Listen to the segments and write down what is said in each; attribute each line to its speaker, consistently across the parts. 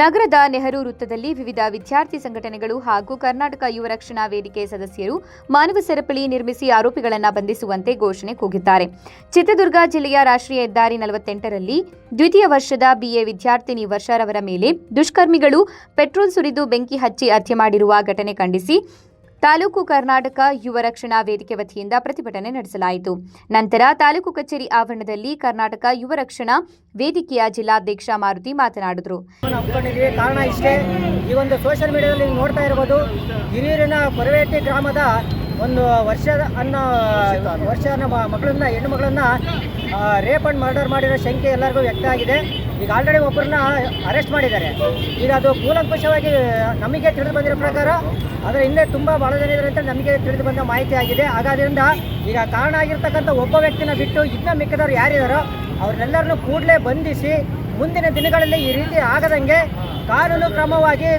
Speaker 1: ನಗರದ ನೆಹರು ವೃತ್ತದಲ್ಲಿ ವಿವಿಧ ವಿದ್ಯಾರ್ಥಿ ಸಂಘಟನೆಗಳು ಹಾಗೂ ಕರ್ನಾಟಕ ಯುವ ರಕ್ಷಣಾ ವೇದಿಕೆ ಸದಸ್ಯರು ಮಾನವ ಸರಪಳಿ ನಿರ್ಮಿಸಿ ಆರೋಪಿಗಳನ್ನು ಬಂಧಿಸುವಂತೆ ಘೋಷಣೆ ಕೂಗಿದ್ದಾರೆ. ಚಿತ್ರದುರ್ಗ ಜಿಲ್ಲೆಯ ರಾಷ್ಟ್ರೀಯ ಹೆದ್ದಾರಿ ನಲವತ್ತೆಂಟರಲ್ಲಿ ದ್ವಿತೀಯ ವರ್ಷದ ಬಿಎ ವಿದ್ಯಾರ್ಥಿನಿ ವರ್ಷರವರ ಮೇಲೆ ದುಷ್ಕರ್ಮಿಗಳು ಪೆಟ್ರೋಲ್ ಸುರಿದು ಬೆಂಕಿ ಹಚ್ಚಿ ಹತ್ಯೆ ಮಾಡಿರುವ ಘಟನೆ ಖಂಡಿಸಿ ತಾಲೂಕು ಕರ್ನಾಟಕ ಯುವ ರಕ್ಷಣಾ ವೇದಿಕೆ ವತಿಯಿಂದ ಪ್ರತಿಭಟನೆ ನಡೆಸಲಾಯಿತು. ನಂತರ ತಾಲೂಕು ಕಚೇರಿ ಆವರಣದಲ್ಲಿ ಕರ್ನಾಟಕ ಯುವ ರಕ್ಷಣಾ ವೇದಿಕೆಯ ಜಿಲ್ಲಾಧ್ಯಕ್ಷ ಮಾರುತಿ ಮಾತನಾಡಿದರು.
Speaker 2: ಕಾರಣ ಇಷ್ಟೇ, ಈ ಒಂದು ಸೋಷಿಯಲ್ ಮೀಡಿಯಾದಲ್ಲಿ ನೋಡ್ತಾ ಇರಬಹುದು ಹಿರಿಯೂರಿನ ಕೊರವೇಟಿ ಗ್ರಾಮದ ಒಂದು ವರ್ಷದ ಅನ್ನ ವರ್ಷ ಮಕ್ಕಳನ್ನ ಹೆಣ್ಣು ಮಗಳನ್ನ ರೇಪ್ ಅಂಡ್ ಮರ್ಡರ್ ಮಾಡಿರೋ ಶಂಕೆ ಎಲ್ಲರಿಗೂ ವ್ಯಕ್ತ ಆಗಿದೆ. ಈಗ ಆಲ್ರೆಡಿ ಒಬ್ಬರನ್ನ ಅರೆಸ್ಟ್ ಮಾಡಿದ್ದಾರೆ. ಈಗ ಅದು ಕೂಲಂಕುಷವಾಗಿ ನಮಗೆ ತಿಳಿದು ಬಂದಿರೋ ಪ್ರಕಾರ ಅದರ ಹಿಂದೆ ತುಂಬ ಬಹಳ ಜನ ಇದ್ದಾರೆ ಅಂತ ನಮಗೆ ತಿಳಿದು ಬಂದ ಮಾಹಿತಿ ಆಗಿದೆ. ಹಾಗಾದ್ರಿಂದ ಈಗ ಕಾರಣ ಆಗಿರ್ತಕ್ಕಂಥ ಒಬ್ಬ ವ್ಯಕ್ತಿನ ಬಿಟ್ಟು ಇನ್ನೂ ಮಿಕ್ಕದವ್ರು ಯಾರಿದ್ದಾರೋ ಅವ್ರನ್ನೆಲ್ಲರನ್ನು ಕೂಡಲೇ ಬಂಧಿಸಿ ಮುಂದಿನ ದಿನಗಳಲ್ಲಿ ಈ ರೀತಿ ಆಗದಂಗೆ ಕಾನೂನು ಕ್ರಮವಾಗಿ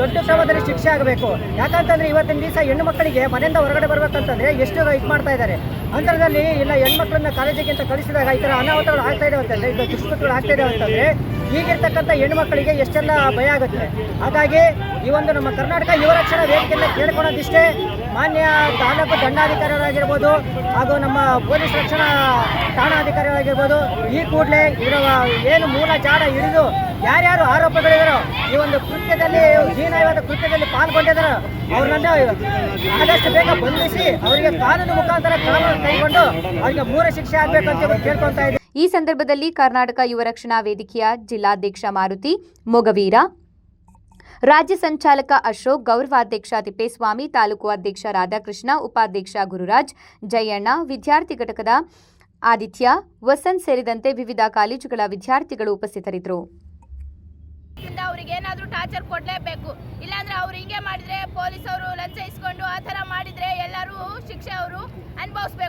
Speaker 2: ದೊಡ್ಡ ಕ್ರಮದಲ್ಲಿ ಶಿಕ್ಷೆ ಆಗಬೇಕು? ಯಾಕಂತಂದ್ರೆ ಇವತ್ತಿನ ದಿವಸ ಹೆಣ್ಣು ಮಕ್ಕಳಿಗೆ ಮನೆಯಿಂದ ಹೊರಗಡೆ ಬರ್ಬೇಕಂತಂದ್ರೆ ಎಷ್ಟು ಇದು ಮಾಡ್ತಾ ಇದ್ದಾರೆ? ಅಂತರದಲ್ಲಿ ಇಲ್ಲ, ಹೆಣ್ಮಕ್ಳನ್ನ ಕಾಲೇಜಿಗೆ ಅಂತ ಕಳಿಸಿದಾಗ ಈ ತರ ಅನಾಹುತಗಳು ಆಗ್ತಾ ಇದೆ ಅಂತಂದ್ರೆ ಇದು ದುಷ್ಕೃತಗಳು ಆಗ್ತಾ ಇದಾವೆ ಅಂತಂದ್ರೆ ಈಗಿರ್ತಕ್ಕಂಥ ಹೆಣ್ಣು ಮಕ್ಕಳಿಗೆ ಎಷ್ಟೆಲ್ಲ ಭಯ ಆಗುತ್ತೆ? ಹಾಗಾಗಿ ಈ ಒಂದು ನಮ್ಮ ಕರ್ನಾಟಕ ಯುವ ರಕ್ಷಣಾ ವೇದಿಕೆಯನ್ನು ಕೇಳ್ಕೊಳ್ಳೋದಿಷ್ಟೇ ಮಾನ್ಯ ತಾಲೂಕು ದಂಡಾಧಿಕಾರಿಗಳಾಗಿರ್ಬೋದು ಹಾಗೂ ನಮ್ಮ ಪೊಲೀಸ್ ರಕ್ಷಣಾ ಠಾಣಾಧಿಕಾರಿಗಳಾಗಿರ್ಬೋದು, ಈ ಕೂಡಲೇ ಇದರ ಏನು ಮೂಲ ಜಾಡ ಹಿಡಿದು ಯಾರ್ಯಾರು ಆರೋಪಗಳಿದಾರೋ, ಈ ಒಂದು ಕೃತ್ಯದಲ್ಲಿ, ಹೀನಾಯವಾದ ಕೃತ್ಯದಲ್ಲಿ ಪಾಲ್ಗೊಂಡಿದ್ದಾರೋ ಅವ್ರನ್ನ ಆದಷ್ಟು ಬೇಗ ಬಂಧಿಸಿ, ಅವರಿಗೆ ಕಾನೂನು ಮುಖಾಂತರ ಕ್ರಮ ಕೈಗೊಂಡು ಅವರಿಗೆ ಮೂರ ಶಿಕ್ಷೆ ಆಗಬೇಕು ಅಂತ ಕೇಳ್ಕೊತಾ
Speaker 1: ಈ ಸಂದರ್ಭದಲ್ಲಿ ಕರ್ನಾಟಕ ಯುವ ರಕ್ಷಣಾ ವೇದಿಕೆಯ ಜಿಲ್ಲಾಧ್ಯಕ್ಷ ಮಾರುತಿ, ಮೊಗವೀರ, ರಾಜ್ಯ ಸಂಚಾಲಕ ಅಶೋಕ್, ಗೌರವಾಧ್ಯಕ್ಷ ತಿಪ್ಪೇಸ್ವಾಮಿ, ತಾಲೂಕು ಅಧ್ಯಕ್ಷ ರಾಧಾಕೃಷ್ಣ, ಉಪಾಧ್ಯಕ್ಷ ಗುರುರಾಜ್, ಜಯಣ್ಣ, ವಿದ್ಯಾರ್ಥಿ ಘಟಕದ ಆದಿತ್ಯ, ವಸಂತ್ ಸೇರಿದಂತೆ ವಿವಿಧ ಕಾಲೇಜುಗಳ ವಿದ್ಯಾರ್ಥಿಗಳು ಉಪಸ್ಥಿತರಿದ್ದರು.
Speaker 3: ಅವ್ರಿಗೆ ಏನಾದರೂ ಟಾರ್ಚರ್ ಕೊಡಲೇಬೇಕು. ಇಲ್ಲಾಂದ್ರೆ ಅವ್ರು ಹಿಂಗೆ ಮಾಡಿದ್ರೆ ಪೊಲೀಸ್ ಅವರು ಲಂಚ ಇಸ್ಕೊಂಡು ಆ ಥರ ಮಾಡಿದ್ರೆ ಎಲ್ಲರೂ ಶಿಕ್ಷೆ ಅವರು ಅನುಭವಿಸ್ಬೇಕು.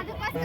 Speaker 4: ಅದಕ್ಕೋಸ್ಕರ